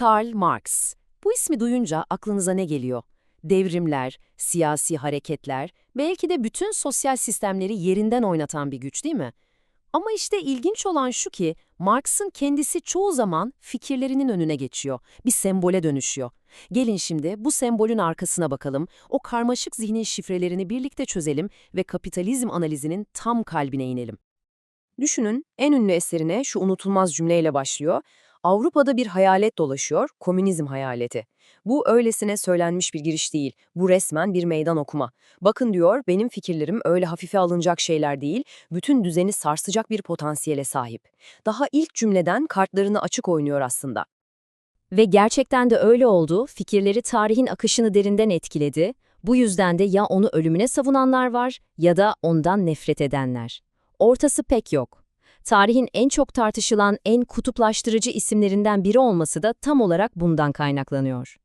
Karl Marx. Bu ismi duyunca aklınıza ne geliyor? Devrimler, siyasi hareketler, belki de bütün sosyal sistemleri yerinden oynatan bir güç değil mi? Ama işte ilginç olan şu ki Marx'ın kendisi çoğu zaman fikirlerinin önüne geçiyor, bir sembole dönüşüyor. Gelin şimdi bu sembolün arkasına bakalım, o karmaşık zihnin şifrelerini birlikte çözelim ve kapitalizm analizinin tam kalbine inelim. Düşünün, en ünlü eserine şu unutulmaz cümleyle başlıyor. Avrupa'da bir hayalet dolaşıyor, komünizm hayaleti. Bu öylesine söylenmiş bir giriş değil, bu resmen bir meydan okuma. Bakın diyor, benim fikirlerim öyle hafife alınacak şeyler değil, bütün düzeni sarsacak bir potansiyele sahip. Daha ilk cümleden kartlarını açık oynuyor aslında. Ve gerçekten de öyle oldu, fikirleri tarihin akışını derinden etkiledi. Bu yüzden de ya onu ölümüne savunanlar var ya da ondan nefret edenler. Ortası pek yok. Tarihin en çok tartışılan, en kutuplaştırıcı isimlerinden biri olması da tam olarak bundan kaynaklanıyor.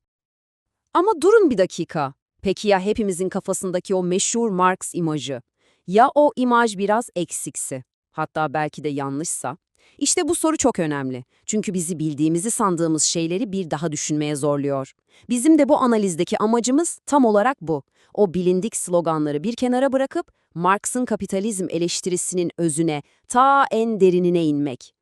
Ama durun bir dakika. Peki ya hepimizin kafasındaki o meşhur Marx imajı? Ya o imaj biraz eksikse? Hatta belki de yanlışsa? İşte bu soru çok önemli. Çünkü bizi bildiğimizi sandığımız şeyleri bir daha düşünmeye zorluyor. Bizim de bu analizdeki amacımız tam olarak bu. O bilindik sloganları bir kenara bırakıp Marx'ın kapitalizm eleştirisinin özüne, ta en derinine inmek.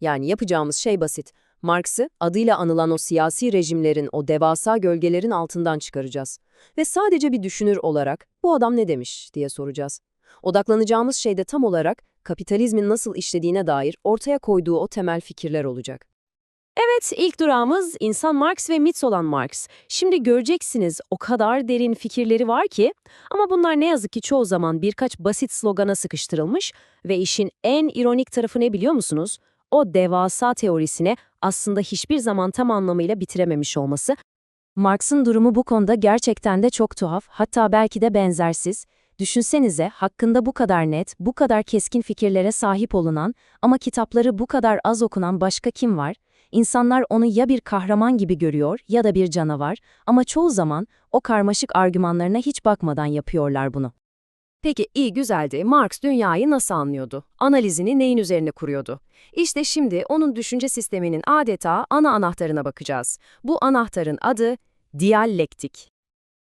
Yani yapacağımız şey basit. Marx'ı adıyla anılan o siyasi rejimlerin, o devasa gölgelerin altından çıkaracağız. Ve sadece bir düşünür olarak bu adam ne demiş diye soracağız. Odaklanacağımız şey de tam olarak kapitalizmin nasıl işlediğine dair ortaya koyduğu o temel fikirler olacak. Evet, ilk durağımız insan Marx ve Mitz olan Marx. Şimdi göreceksiniz o kadar derin fikirleri var ki ama bunlar ne yazık ki çoğu zaman birkaç basit slogana sıkıştırılmış ve işin en ironik tarafı ne biliyor musunuz? O devasa teorisine aslında hiçbir zaman tam anlamıyla bitirememiş olması. Marx'ın durumu bu konuda gerçekten de çok tuhaf, hatta belki de benzersiz. Düşünsenize hakkında bu kadar net, bu kadar keskin fikirlere sahip olunan ama kitapları bu kadar az okunan başka kim var? İnsanlar onu ya bir kahraman gibi görüyor ya da bir canavar ama çoğu zaman o karmaşık argümanlarına hiç bakmadan yapıyorlar bunu. Peki iyi güzeldi. Marx dünyayı nasıl anlıyordu? Analizini neyin üzerine kuruyordu? İşte şimdi onun düşünce sisteminin adeta ana anahtarına bakacağız. Bu anahtarın adı diyalektik.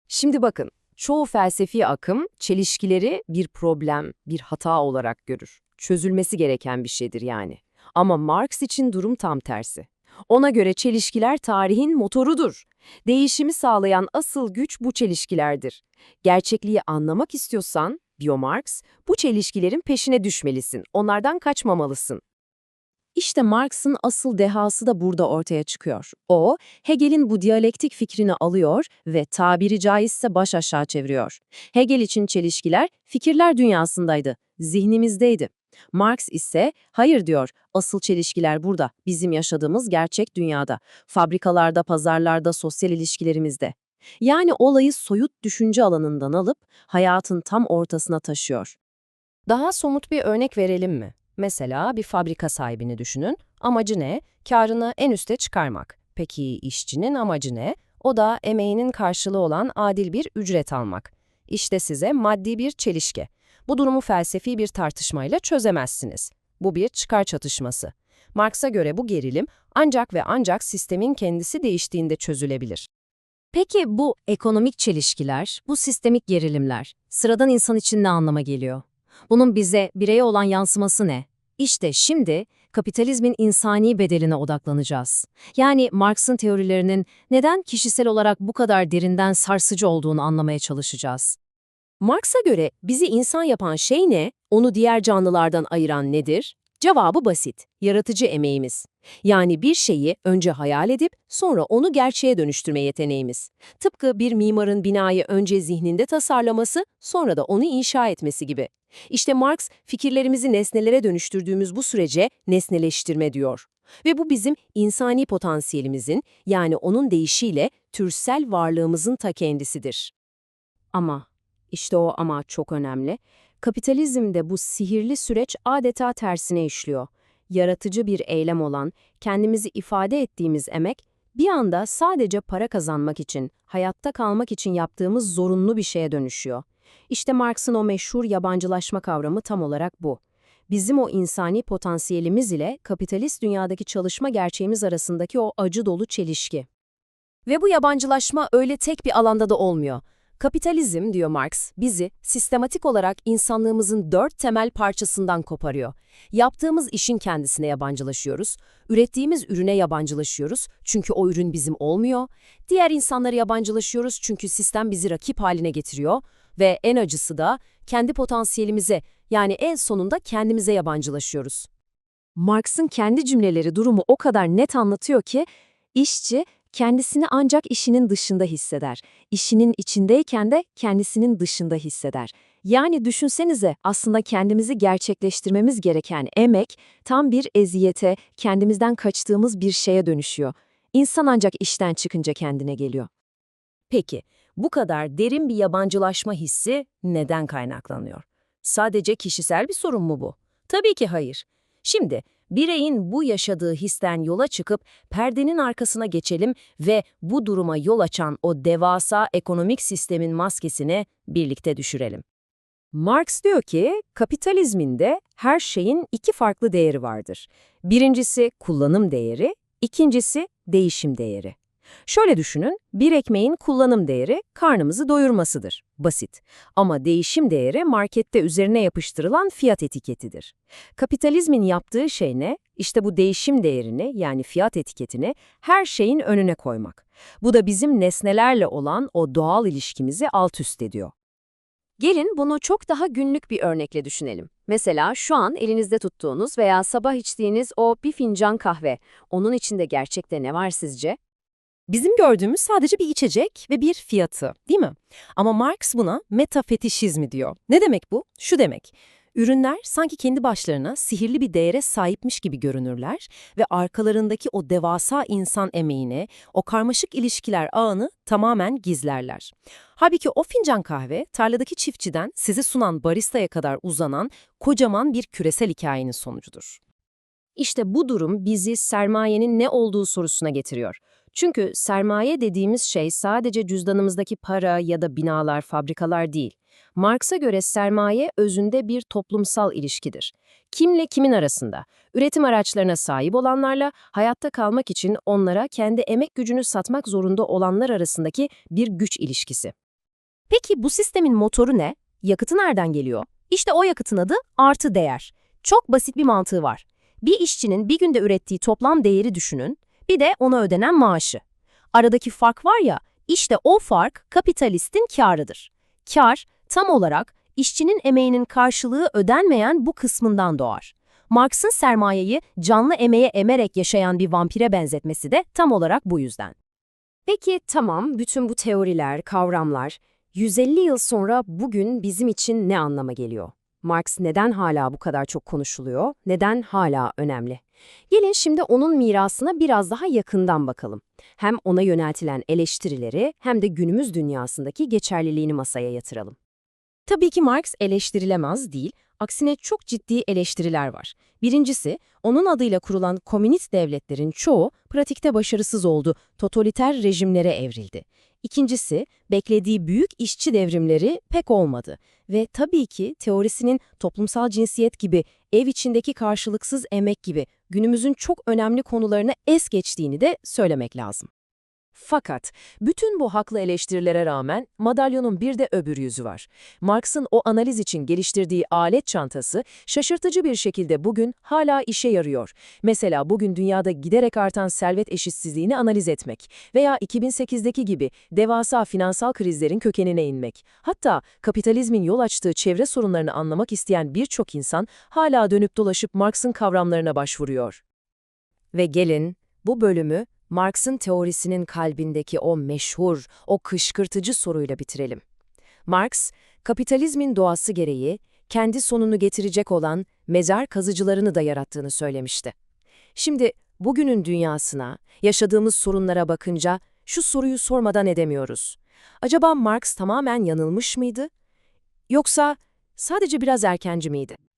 Şimdi bakın, çoğu felsefi akım çelişkileri bir problem, bir hata olarak görür. Çözülmesi gereken bir şeydir yani. Ama Marx için durum tam tersi. Ona göre çelişkiler tarihin motorudur. Değişimi sağlayan asıl güç bu çelişkilerdir. Gerçekliği anlamak istiyorsan, diyor bu çelişkilerin peşine düşmelisin, onlardan kaçmamalısın. İşte Marx'ın asıl dehası da burada ortaya çıkıyor. O, Hegel'in bu diyalektik fikrini alıyor ve tabiri caizse baş aşağı çeviriyor. Hegel için çelişkiler fikirler dünyasındaydı, zihnimizdeydi. Marx ise hayır diyor, asıl çelişkiler burada, bizim yaşadığımız gerçek dünyada, fabrikalarda, pazarlarda, sosyal ilişkilerimizde. Yani olayı soyut düşünce alanından alıp hayatın tam ortasına taşıyor. Daha somut bir örnek verelim mi? Mesela bir fabrika sahibini düşünün. Amacı ne? Karını en üste çıkarmak. Peki işçinin amacı ne? O da emeğinin karşılığı olan adil bir ücret almak. İşte size maddi bir çelişki. Bu durumu felsefi bir tartışmayla çözemezsiniz. Bu bir çıkar çatışması. Marx'a göre bu gerilim ancak ve ancak sistemin kendisi değiştiğinde çözülebilir. Peki bu ekonomik çelişkiler, bu sistemik gerilimler sıradan insan için ne anlama geliyor? Bunun bize bireye olan yansıması ne? İşte şimdi kapitalizmin insani bedeline odaklanacağız. Yani Marx'ın teorilerinin neden kişisel olarak bu kadar derinden sarsıcı olduğunu anlamaya çalışacağız. Marx'a göre bizi insan yapan şey ne? Onu diğer canlılardan ayıran nedir? Cevabı basit, yaratıcı emeğimiz. Yani bir şeyi önce hayal edip sonra onu gerçeğe dönüştürme yeteneğimiz. Tıpkı bir mimarın binayı önce zihninde tasarlaması, sonra da onu inşa etmesi gibi. İşte Marx, fikirlerimizi nesnelere dönüştürdüğümüz bu sürece nesneleştirme diyor. Ve bu bizim insani potansiyelimizin, yani onun deyişiyle türsel varlığımızın ta kendisidir. Ama, işte o ama çok önemli, kapitalizmde bu sihirli süreç adeta tersine işliyor. Yaratıcı bir eylem olan, kendimizi ifade ettiğimiz emek, bir anda sadece para kazanmak için, hayatta kalmak için yaptığımız zorunlu bir şeye dönüşüyor. İşte Marx'ın o meşhur yabancılaşma kavramı tam olarak bu. bizim o insani potansiyelimiz ile kapitalist dünyadaki çalışma gerçeğimiz arasındaki o acı dolu çelişki. Ve bu yabancılaşma öyle tek bir alanda da olmuyor. Kapitalizm, diyor Marx, bizi sistematik olarak insanlığımızın dört temel parçasından koparıyor. Yaptığımız işin kendisine yabancılaşıyoruz, ürettiğimiz ürüne yabancılaşıyoruz çünkü o ürün bizim olmuyor, diğer insanlara yabancılaşıyoruz çünkü sistem bizi rakip haline getiriyor ve en acısı da kendi potansiyelimize yani en sonunda kendimize yabancılaşıyoruz. Marx'ın kendi cümleleri durumu o kadar net anlatıyor ki, işçi kendisini ancak işinin dışında hisseder. İşinin içindeyken de kendisinin dışında hisseder. Yani düşünsenize aslında kendimizi gerçekleştirmemiz gereken emek tam bir eziyete, kendimizden kaçtığımız bir şeye dönüşüyor. İnsan ancak işten çıkınca kendine geliyor. Peki, bu kadar derin bir yabancılaşma hissi neden kaynaklanıyor? Sadece kişisel bir sorun mu bu? Tabii ki hayır. Şimdi, bireyin bu yaşadığı histen yola çıkıp perdenin arkasına geçelim ve bu duruma yol açan o devasa ekonomik sistemin maskesini birlikte düşürelim. Marx diyor ki, kapitalizminde her şeyin iki farklı değeri vardır. Birincisi kullanım değeri, ikincisi değişim değeri. Şöyle düşünün, bir ekmeğin kullanım değeri karnımızı doyurmasıdır. Basit. Ama değişim değeri markette üzerine yapıştırılan fiyat etiketidir. Kapitalizmin yaptığı şey ne? İşte bu değişim değerini yani fiyat etiketini her şeyin önüne koymak. Bu da bizim nesnelerle olan o doğal ilişkimizi alt üst ediyor. Gelin bunu çok daha günlük bir örnekle düşünelim. Mesela şu an elinizde tuttuğunuz veya sabah içtiğiniz o bir fincan kahve. Onun içinde gerçekte ne var sizce? Bizim gördüğümüz sadece bir içecek ve bir fiyatı, değil mi? Ama Marx buna metafetişizmi diyor. Ne demek bu? Şu demek. Ürünler sanki kendi başlarına sihirli bir değere sahipmiş gibi görünürler ve arkalarındaki o devasa insan emeğini, o karmaşık ilişkiler ağını tamamen gizlerler. Halbuki o fincan kahve, tarladaki çiftçiden size sunan baristaya kadar uzanan kocaman bir küresel hikayenin sonucudur. İşte bu durum bizi sermayenin ne olduğu sorusuna getiriyor. Çünkü sermaye dediğimiz şey sadece cüzdanımızdaki para ya da binalar, fabrikalar değil. Marx'a göre sermaye özünde bir toplumsal ilişkidir. Kimle kimin arasında? Üretim araçlarına sahip olanlarla hayatta kalmak için onlara kendi emek gücünü satmak zorunda olanlar arasındaki bir güç ilişkisi. Peki bu sistemin motoru ne? Yakıtı nereden geliyor? İşte o yakıtın adı artı değer. Çok basit bir mantığı var. Bir işçinin bir günde ürettiği toplam değeri düşünün, bir de ona ödenen maaşı. Aradaki fark var ya, işte o fark kapitalistin kârıdır. Kâr, tam olarak işçinin emeğinin karşılığı ödenmeyen bu kısmından doğar. Marx'ın sermayeyi canlı emeğe emerek yaşayan bir vampire benzetmesi de tam olarak bu yüzden. Peki tamam, bütün bu teoriler, kavramlar 150 yıl sonra bugün bizim için ne anlama geliyor? Marx neden hala bu kadar çok konuşuluyor? Neden hala önemli? Gelin şimdi onun mirasına biraz daha yakından bakalım. Hem ona yöneltilen eleştirileri hem de günümüz dünyasındaki geçerliliğini masaya yatıralım. Tabii ki Marx eleştirilemez değil, aksine çok ciddi eleştiriler var. Birincisi, onun adıyla kurulan komünist devletlerin çoğu pratikte başarısız oldu, totaliter rejimlere evrildi. İkincisi, beklediği büyük işçi devrimleri pek olmadı ve tabii ki teorisinin toplumsal cinsiyet gibi, ev içindeki karşılıksız emek gibi günümüzün çok önemli konularını es geçtiğini de söylemek lazım. Fakat bütün bu haklı eleştirilere rağmen madalyonun bir de öbür yüzü var. Marx'ın o analiz için geliştirdiği alet çantası şaşırtıcı bir şekilde bugün hala işe yarıyor. Mesela bugün dünyada giderek artan servet eşitsizliğini analiz etmek veya 2008'deki gibi devasa finansal krizlerin kökenine inmek. Hatta kapitalizmin yol açtığı çevre sorunlarını anlamak isteyen birçok insan hala dönüp dolaşıp Marx'ın kavramlarına başvuruyor. Ve gelin bu bölümü Marx'ın teorisinin kalbindeki o meşhur, o kışkırtıcı soruyla bitirelim. Marx, kapitalizmin doğası gereği kendi sonunu getirecek olan mezar kazıcılarını da yarattığını söylemişti. Şimdi bugünün dünyasına, yaşadığımız sorunlara bakınca şu soruyu sormadan edemiyoruz. Acaba Marx tamamen yanılmış mıydı? Yoksa sadece biraz erkenci miydi?